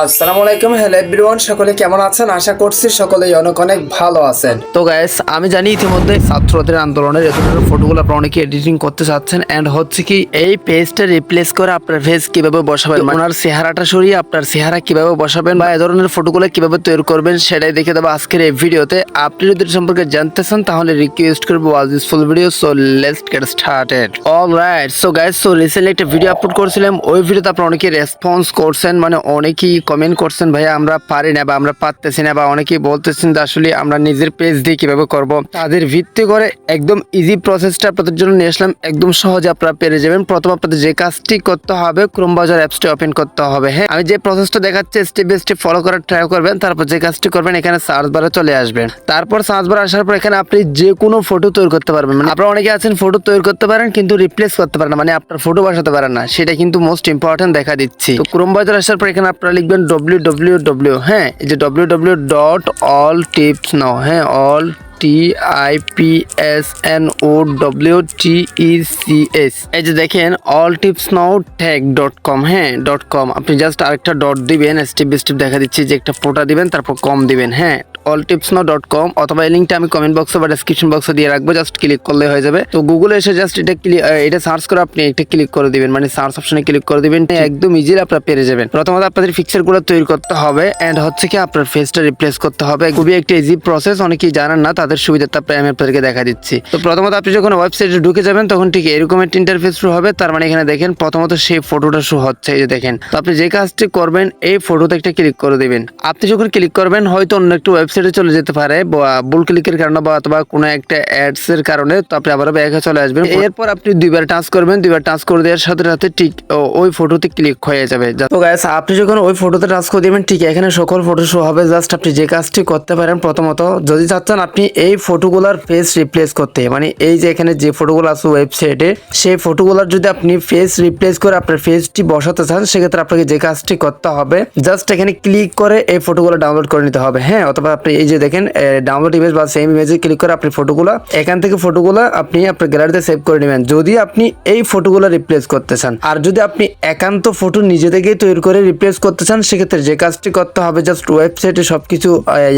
আসসালামু আলাইকুম। Hello everyone সকলে কেমন আছেন? আশা করছি সকলেই অনেক অনেক ভালো আছেন। তো গাইস আমি জানি ইতিমধ্যে ছাত্রদের আন্দোলনের এ ধরনের ফটোগুলো আপনারা অনেকে এডিটিং করতে চাচ্ছেন এন্ড হচ্ছে কি এই পেজটা রিপ্লেস করে আপনার ফেস কীভাবে বসাবেন? মানে ওনার চেহারাটা সরিয়ে আপনার চেহারা কীভাবে বসাবেন বা এ ধরনের ফটোগুলো কীভাবে তৈরি করবেন সেটাই দেখে দেবো আজকের এই ভিডিওতে। আপনি যদি সম্পর্কে জানতে চান তাহলে রিকোয়েস্ট করব was this full video so let's get started all right so guys so recently একটা ভিডিও আপলোড করেছিলাম ওই ভিডিওতে আপনারা অনেকে রেসপন্স করছেন মানে অনেকেই কমেন্ট করছেন, ভাইয়া, আমরা পারি না বা আমরা পারতেছি না বা অনেকেই বলতেছেন যে আসলে আমরা নিজের পেজ দিয়ে কীভাবে করব। তাদের ভিত্তি করে একদম ইজি প্রসেসটা আপনাদের জন্য নিয়ে আসলাম। একদম সহজে আপনারা পেরে যাবেন। প্রথম আপনাদের যে কাজটি করতে হবে ক্রোম বাজার অ্যাপসটি ওপেন করতে হবে। হ্যাঁ আমি যে প্রসেসটা দেখাচ্ছি স্টেপ বাই স্টেপ ফলো করার ট্রাই করবেন। তারপর যে কাজটি করবেন, এখানে সার্চ বারে চলে আসবেন। তারপর সার্চ বার আসার পর এখানে আপনি যে কোনো ফটো তৈরি করতে পারবেন। মানে আপনারা অনেকে আছেন ফটো তৈরি করতে পারেন, কিন্তু রিপ্লেস করতে পারেন মানে আপনার ফটো বসাতে পারেন না। সেটা কিন্তু মোস্ট ইম্পর্টেন্ট দেখা দিচ্ছি। তো ক্রোম বাজার আসার পর এখানে আপনারা লিখবেন ডব্লিউ ডব্লিউ ডব্লিউ হ্যাঁ এই যে W W dot all tips now হ্যাঁ all T I P S N O W T E C S এই যে দেখেন all tips now tag dot com হ্যাঁ ডট কম আপনি জাস্ট আরেকটা ডট দিবেন স্টেপ স্টেপ দেখা দিচ্ছি যে একটা ফোটা দিবেন, তারপর কম দিবেন হ্যাঁ। All tips now dot com অথবা এই লিঙ্কটা আমি কমেন্ট বক্সে বা ডেসক্রিপশন বক্সে দিয়ে রাখব জাস্ট ক্লিক করলে হয়ে যাবে। তো গুগলে এসে জাস্ট এটা ক্লিক এটা সার্চ করে আপনি একটা ক্লিক করে দিবেন মানে সার্চ অপশনে ক্লিক করে দিবেন একদম ইজিলি আপনারা পেরে যাবেন। প্রথমত আপনাদের পিকচারগুলো তৈরি করতে হবে এন্ড হচ্ছে কি আপনার ফেসটা রিপ্লেস করতে হবে। খুবই একটা ইজি প্রসেস অনেকেই জানেন না, তাদের সুবিধাটা প্রায় আমি আপনাদেরকে দেখা দিচ্ছি। তো প্রথমত আপনি যখন ওয়েবসাইটে ঢুকে যাবেন তখন ঠিক এরকম একটা ইন্টারফেস শুরু হবে। তার মানে এখানে দেখেন প্রথমত সেই ফটোটা শো হচ্ছে এই যে দেখেন। তো আপনি যে কাজটি করবেন এই ফটোতে একটা ক্লিক করে দিবেন। আপনি যখন ক্লিক করবেন হয়তো অন্য একটা ওয়েবসাইটে চলে যেতে পারে বা ভুল ক্লিকের কারণে বা অথবা কোনো একটা অ্যাডস এর কারণে তো আপনি আবারও ব্যাগে চলে আসবেন। এরপর আপনি দুইবার টাচ করবেন দুইবার টাচ করে দেওয়ার সাথে সাথে ঠিক ওই ফটোতে ক্লিক হয়ে যাবে। তো গাইস আপনি যখন ওই ফটোতে টাচ করে দিবেন ঠিক এখানে সকল ফটো শো হবে। জাস্ট আপনি যে কাজটি করতে পারেন প্রথমত যদি চাচ্ছেন আপনি এই ফটোগুলার ফেস রিপ্লেস করতে। মানে এই যে এখানে যে ফটোগুলো আছে ওয়েবসাইটে সেই ফটোগুলার যদি আপনি ফেস রিপ্লেস করে আপনার ফেসটি বসাতে চান, সেক্ষেত্রে আপনাকে যে কাজটি করতে হবে জাস্ট এখানে ক্লিক করে এই ফটোগুলো ডাউনলোড করে নিতে হবে। হ্যাঁ অথবা আপনি এই যে দেখেন ডাউনলোড ইমেজ বা সেম ইমেজে ক্লিক করে আপনি ফটোগুলো এখান থেকে ফটোগুলো আপনি আপনার গ্যালারিতে সেভ করে নেবেন। যদি আপনি এই ফটোগুলো রিপ্লেস করতে চান, আর যদি আপনি একান্ত ফটো নিজে থেকেই তৈরি করে রিপ্লেস করতে চান, সেক্ষেত্রে যে কাজটি করতে হবে জাস্ট ওয়েবসাইটে সবকিছু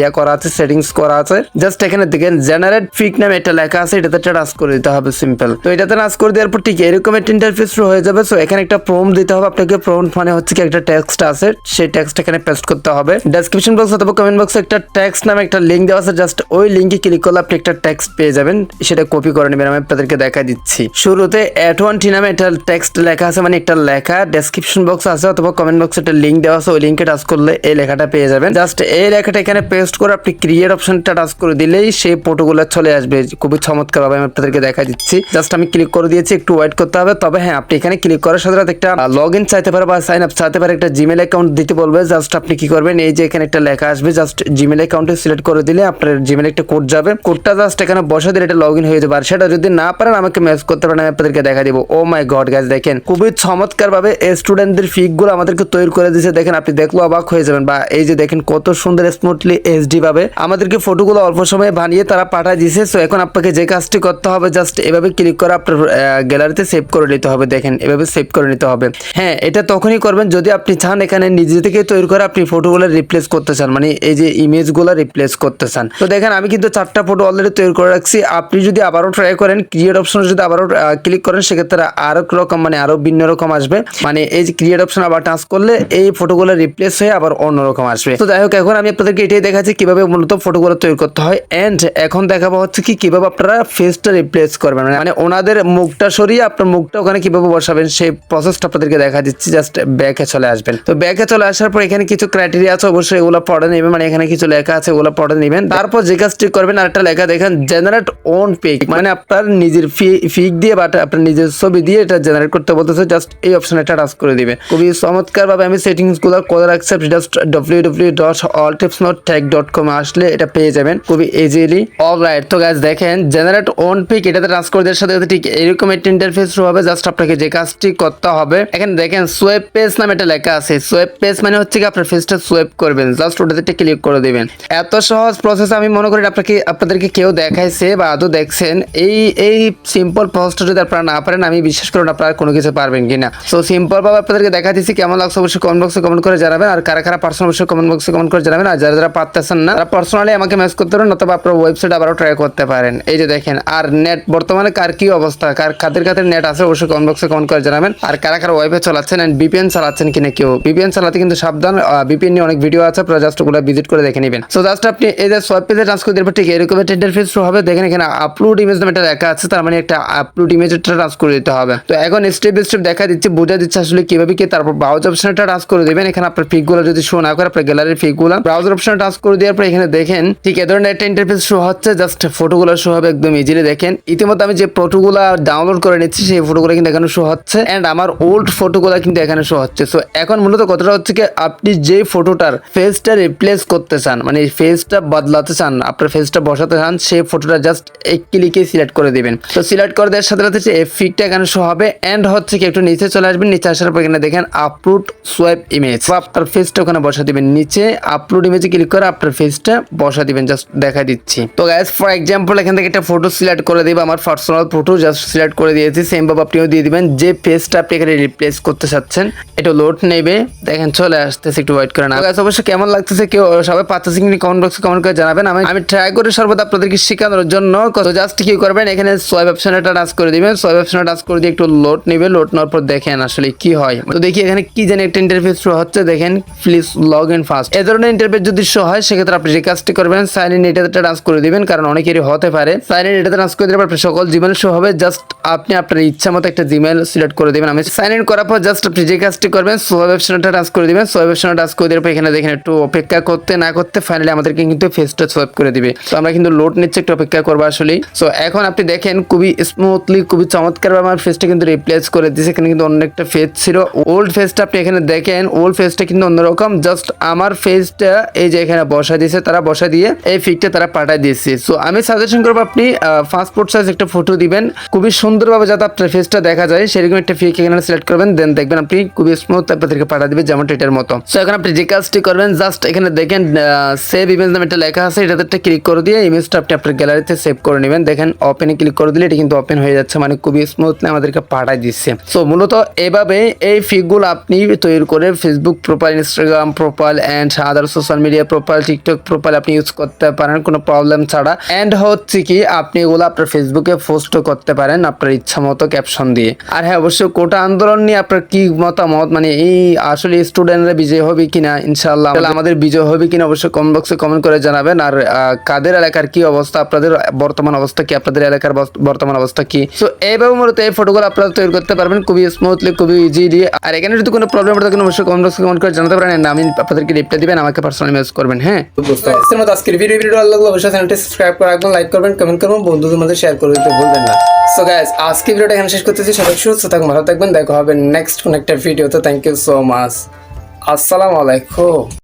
ইয়া করা আছে সেটিংস করা আছে জাস্ট এখানে দেখেন জেনারেট ফিক নামে এটা লেখা আছে, এটাতে টাচ করে দিতে হবে সিম্পল তো এটাতে টাচ করে দেওয়ার পর ঠিক এরকম একটা ইন্টারফেস হয়ে যাবে। সো এখানে একটা প্রম দিতে হবে আপনাকে। প্রম মানে হচ্ছে কি একটা টেক্সট আছে, সেই টেক্সট এখানে পেস্ট করতে হবে। ডেসক্রিপশন বক্স অথবা কমেন্ট বক্সে একটা টেক্সট নামে একটা লিঙ্ক দেওয়া আছে জাস্ট ওই লিঙ্কে ক্লিক করলে আপনি একটা টেক্সট পেয়ে যাবেন। সেটা কপি করে নেবেন, আমি আপনাদেরকে দেখা দিচ্ছি। শুরুতে অ্যাট ওয়ান টি নামে একটা টেক্সট লেখা আছে মানে একটা লেখা। ডেসক্রিপশন বক্স আছে অথবা কমেন্ট বক্সে একটা লিঙ্ক দেওয়া আছে, ওই লিঙ্কে টাচ করলে এই লেখাটা পেয়ে যাবেন। জাস্ট এই লেখাটা এখানে পেস্ট করে আপনি ক্রিয়েট অপশনটা টাচ করে দিলেই সেই ফটোগুলো চলে আসবে। খুবই চমৎকার ভাবে আমি আপনাদেরকে দেখা দিচ্ছি। জাস্ট আমি ক্লিক করে দিয়েছি, একটু ওয়েট করতে হবে। তবে হ্যাঁ আপনি এখানে ক্লিক করার সাথে সাথে একটা লগ ইন চাইতে পারে বা সাইন আপ চাইতে পারে একটা জিমেল অ্যাকাউন্ট দিতে বলবে। জাস্ট আপনি কি করবেন, এই যে এখানে একটা লেখা আসবে জাস্ট জিমেল অ্যাকাউন্টে সিলেক্ট করে দিলে আপনার জিমেল একটা কোড যাবে। কোডটা জাস্ট এখানে বসে দিলে এটা লগ ইন হয়ে যাবে আর সেটা যদি না পারেন, আমাকে মেসেজ করতে পারেন, আমি আপনাদেরকে দেখা দিব। ও মাই গড গাইজ দেখেন, খুবই চমৎকার ভাবে স্টুডেন্টদের ফিকগুলো আমাদেরকে তৈরি করে দিয়েছে। দেখেন, আপনি দেখল অবাক হয়ে যাবেন। বা এই যে দেখেন, কত সুন্দর স্মুথলি এইচডি ভাবে আমাদেরকে ফটোগুলো অল্প সময়ে বানিয়ে তারা পাঠিয়ে দিয়েছে। সো এখন আপনাকে যে কাজটি করতে হবে জাস্ট এভাবে ক্লিক করে আপনার গ্যালারিতে সেভ করে নিতে হবে, দেখেন, এভাবে সেভ করে নিতে হবে। হ্যাঁ এটা তখনই করবেন যদি আপনি চান এখানে নিজে থেকে তৈরি করে আপনি ফটোগুলো রিপ্লেস করতে চান মানে এই যে ইমেজগুলো রিপ্লেস করতে চান। তো দেখেন, আমি কিন্তু চারটা ফটো অলরেডি তৈরি করে রাখছি। আপনি যদি আবারও ট্রাই করেন ক্রিয়েট অপশনে যদি আবারও ক্লিক করেন, সেক্ষেত্রে আরও রকম মানে আরও ভিন্ন রকম আসবে। মানে এই যে ক্রিয়েট অপশন আবার টাচ করলে এই ফটোগুলো রিপ্লেস হয়ে আবার অন্যরকম আসবে। তো যাই হোক, এখন আমি আপনাদেরকে এটাই দেখাচ্ছি কীভাবে মূলত ফটোগুলো তৈরি করতে হয়। এন্ড এখন দেখাবো হচ্ছে কি, কীভাবে আপনারা ফেসটা রিপ্লেস করবেন। মানে ওনাদের মুখটা সরিয়ে আপনার মুখটা ওখানে কীভাবে বসাবেন, সেই প্রসেসটা আপনাদেরকে দেখা দিচ্ছি জাস্ট ব্যাকে চলে আসবেন। তো ব্যাকে চলে আসার পর এখানে কিছু ক্রাইটেরিয়া আছে, অবশ্যই এগুলো পড়ে নেবেন মানে এখানে কিছু লেখা আছে ওগুলো পড়ে নেবেন। তারপর যে কাজটি করবেন আর একটা লেখা দেখেন জেনারেট ওন পিক মানে আপনার নিজের ফিক দিয়ে বা আপনার নিজের ছবি দিয়ে এটা জেনারেট করতে বলতেছে জাস্ট এই অপশনে একটা টাচ করে দিবে। খুবই চমৎকার ভাবে আমি সেটিংসগুলো করে রাখছি just W W dot all tips not tag dot com আসলে এটা পেয়ে যাবেন। খুবই ইজিলি অল রাইট তো গাছ দেখেন জেনারেট ওন পিক এটাতে দেওয়ার সাথে ঠিক এরকম একটা ইন্টারফেস শুরু হবে জাস্ট আপনাকে যে কাজটি করতে হবে। এখানে দেখেন সোয়েব পেজ নামে একটা লেখা আছে। সোয়েব পেজ মানে হচ্ছে কি আপনার ফেসটা সোয়েব করবেন জাস্ট ওটাতে একটা ক্লিক করে দিবেন। এত সহজ প্রসেস আমি মনে করি আপনাকে, আপনাদেরকে কেউ দেখাইছে বা আদৌ দেখছেন, এই এই সিম্পল প্রসেসটা যদি আপনারা না পারেন, আমি বিশ্বাস করুন আপনারা কোনো কিছু পারবেন কিনা। সো সিম্পল ভাবে আপনাদেরকে দেখা দিচ্ছি কেমন লাগছে অবশ্যই কমেন্ট বক্সে কমেন্ট করে জানাবেন, আর কারা কারা পার্সোনাল অবশ্যই কমেন্ট বক্সে কমেন্ট করে জানাবেন, আর যারা যারা পারতেছেন না, তারা পার্সোনালি আমাকে মেসেজ করতে পারেন, অথবা ওয়েবসাইট আবারও ট্রাই করতে পারেন। এই যে দেখেন, আর নেট বর্তমানে কার কি অবস্থা? কার কাদের কাদের নেট আছে, অবশ্যই কমেন্ট বক্সে কমেন্ট করে জানাবেন। আর কারা কারা ওয়াইফাই চালাচ্ছেন এন্ড বিপিএন চালাচ্ছেন কিনা কেউ? বিপিএন চালাতে কিন্তু সাবধান বিপিএন নিয়ে অনেক ভিডিও আছে, আপনারা জাস্ট ওগুলো ভিজিট করে দেখে নেবেন। সো জাস্ট আপনি এই যে সোয়াইপ পেজে ট্রান্সফার করে দেবেন, ঠিক এরকম একটা ইন্টারফেস হবে। দেখেন এখানে আপলোড ইমেজ নামে একটা লেখা আছে, তার মানে একটা আপলোড ইমেজটা ট্রান্স করে দিতে হবে। তো এখন স্টেপ স্টেপ দেখা দিচ্ছে, বোঝা দিচ্ছে আসলে কীভাবে কি তারপর ব্রাউজার অপশনটা টাচ করে দেবেন। এখানে আপনার পিকগুলো যদি শো না করে, আপনার গ্যালারির পিকগুলো ব্রাউজার অপশন টাচ করে দেওয়ার পর এখানে দেখেন, ঠিক এ ধরনের একটা ইন্টারফেস শো হচ্ছে জাস্ট ফটোগুলো শো হবে একদম ইজিলি দেখেন। ইতিমধ্যে আমি যে ফটোগুলো ডাউনলোড করে নিচ্ছি, সেই ফটোগুলো কিন্তু এখানে শো হচ্ছে। অ্যান্ড আমার ওল্ড ফটোগুলো কিন্তু এখানে শো হচ্ছে। সো এখন মূলত কথাটা হচ্ছে কি, আপনি যে ফটোটার ফেসটা রিপ্লেস করতে চান মানে ফেসটা বদলাতে চান, আপনার ফেসটা বসাতে চান, সেই ফটোটা জাস্ট এক ক্লিকে সিলেক্ট করে দিবেন। তো সিলেক্ট করে দেওয়ার সাথে সাথে যে এফিকটা এখানে শো হবে অ্যান্ড হচ্ছে কি, একটু নিচে চলে আসবেন। নিচে আসার পর এখানে দেখেন আপলোড সোয়াইপ ইমেজ বা আপনার ফেসটা ওখানে বসা দিবেন। নিচে আপলোড ইমেজে ক্লিক করে আপনার ফেসটা বসা দিবেন। জাস্ট দেখা দিচ্ছি। তো গ্যাস ফর এক্সাম্পল এখান থেকে একটা ফটো সিলেক্ট করে দিবে, আমার পার্সোনাল ফটো জাস্ট সিলেক্ট করে দিয়েছি। সেম ভাবে আপনিও দিয়ে দিবেন, যে পেজটা আপনি এখানে রিপ্লেস করতে চাচ্ছেন, একটু লোড নেবে। দেখেন, চলে আসতেছে, একটু ওয়েট করে না গ্যাস অবশ্যই কেমন লাগতেছে কেউ সবাই পাচ্ছেছে কিনা কমেন্ট বক্সে কমেন্ট করে জানাবেন। আমি আমি ট্রাই করে সর্বদা আপনাদেরকে শেখানোর জন্য জাস্ট কি করবেন, এখানে সোয়াইপ অপশনে টাচ করে দিবেন। সোয়াইপ অপশনে টাচ করে দিয়ে একটু লোড নেবে। লোড নেওয়ার পর দেখেন আসলে কি হয়। তো দেখি এখানে কি জানি একটা ইন্টারফেস শো হচ্ছে। দেখেন প্লিজ লগ ইন ফার্স্ট এ ধরনের ইন্টারফেস যদি শো হয়, সেক্ষেত্রে আপনি কাজটি করবেন সাইন ইন এটাতে টাচ করে দিবেন, কারণ অনেকেরই হতে পারে। সাইন ইন এটাতে টাচ করে দিলে আপনার সকল জিমেল শো হবে। জাস্ট আপনি আপনার ইচ্ছা মতো একটা জিমেল সিলেক্ট করে দিবেন। আমি সাইন ইন করার পর জাস্ট আপনি যে কাজটি করবেন সোয়াইপ অপশনে টাচ করে দিবেন। সোয়াইপ অপশনে টাচ করে দেওয়ার পর এখানে দেখেন একটু অপেক্ষা করতে না করতে ফাইনালি আমাদেরকে কিন্তু ফেসটা সোয়াইপ করে দিবে। তো আমরা কিন্তু লোড নিচ্ছে, একটু অপেক্ষা করব আসলে সো এখন আপনি দেখেন, খুবই স্মুথলি খুবই চমৎকার আমার ফেসটা কিন্তু রিপ্লেস করে দিয়েছে। এখানে কিন্তু অন্য একটা ফেস ছিল। ওল্ড ফেসটা আপনি এখানে দেখেন ওল্ড ফেসটা কিন্তু অন্যরকম। জাস্ট আমার ফেসটা এই যে এখানে বসা দিয়েছে, তারা বসা দিয়ে এই ফিকটা তারা পাঠায় দিয়েছে। সো আমি সাজেশন করব আপনি পাসপোর্ট সাইজ একটা ফটো দিবেন। খুবই সুন্দরভাবে যাতে আপনার ফেসটা দেখা যায়, সেরকম একটা ফিক এখানে সিলেক্ট করবেন দেন দেখবেন আপনি খুবই স্মুথ আপনাদেরকে পাঠা দিবে যেমন এটার মতো। সো এখন আপনি যে কাজটি করবেন জাস্ট এখানে দেখেন সেভ ইমেজ নামে একটা লেখা আছে, এটাতে একটা ক্লিক করে দিয়ে ইমেজটা আপনি আপনার গ্যালারিতে সেভ করে নেবেন। দেখেন ওপেনে ক্লিক করে দিলে এটা কিন্তু ওপেন হয়ে যাচ্ছে মানে খুবই স্মুথলি আমাদেরকে পাঠাই দিচ্ছে। সো মূলত এভাবে এই ফিকগুলো আপনি তৈরি করে Facebook profile Instagram profile and other social media profile TikTok profile আপনি ইউজ করতে পারেন, কোনো প্রবলেম ছাড়া। অ্যান্ড হচ্ছে কি, আপনি এগুলো আপনার ফেসবুকে পোস্টও করতে পারেন আপনার ইচ্ছা মতো ক্যাপশন দিয়ে। আর হ্যাঁ অবশ্যই কোটা আন্দোলন নিয়ে আপনার কি মতামত? মানে এই আসলে স্টুডেন্টরা বিজয় হবে কিনা ইনশাল্লাহ আমাদের বিজয় হবে কিনা অবশ্যই কমেন্ট বক্সে কমেন্ট করে জানাবেন। আর কাদের এলাকার কি অবস্থা? আপনাদের বর্তমান অবস্থা কি? আপনাদের এলাকার বর্তমান অবস্থা কি? তো এইভাবে মূলত এই ফটোগুলো আপনারা তৈরি করতে পারবেন খুবই স্মুথলি খুবই ইজিলি আর এখানে যদি কোনো প্রবলেম থাকে অবশ্যই কমেন্ট বক্সে কমেন্ট করে জানাতে পারেন। আমি আপনাদেরকে রিপ্লাই দিবেন, আমাকে পার্সোনালি মেসেজ করবেন হ্যাঁ? আজকের ভিডিও ভিডিও ভালো লাগলে অবশ্যই চ্যানেলটি সাবস্ক্রাইব করে রাখবেন লাইক করবেন কমেন্ট করবেন, বন্ধুদের মধ্যে শেয়ার করে দিতে ভুলবেন না। সো গাইস আজকে ভিডিওটা এখানে শেষ করতেছি। সবাই সুস্থ থাকুন ভালো থাকবেন, দেখা হবে নেক্সট কোন একটা ভিডিও তো থ্যাংক ইউ সো মাচ আসসালামু আলাইকুম।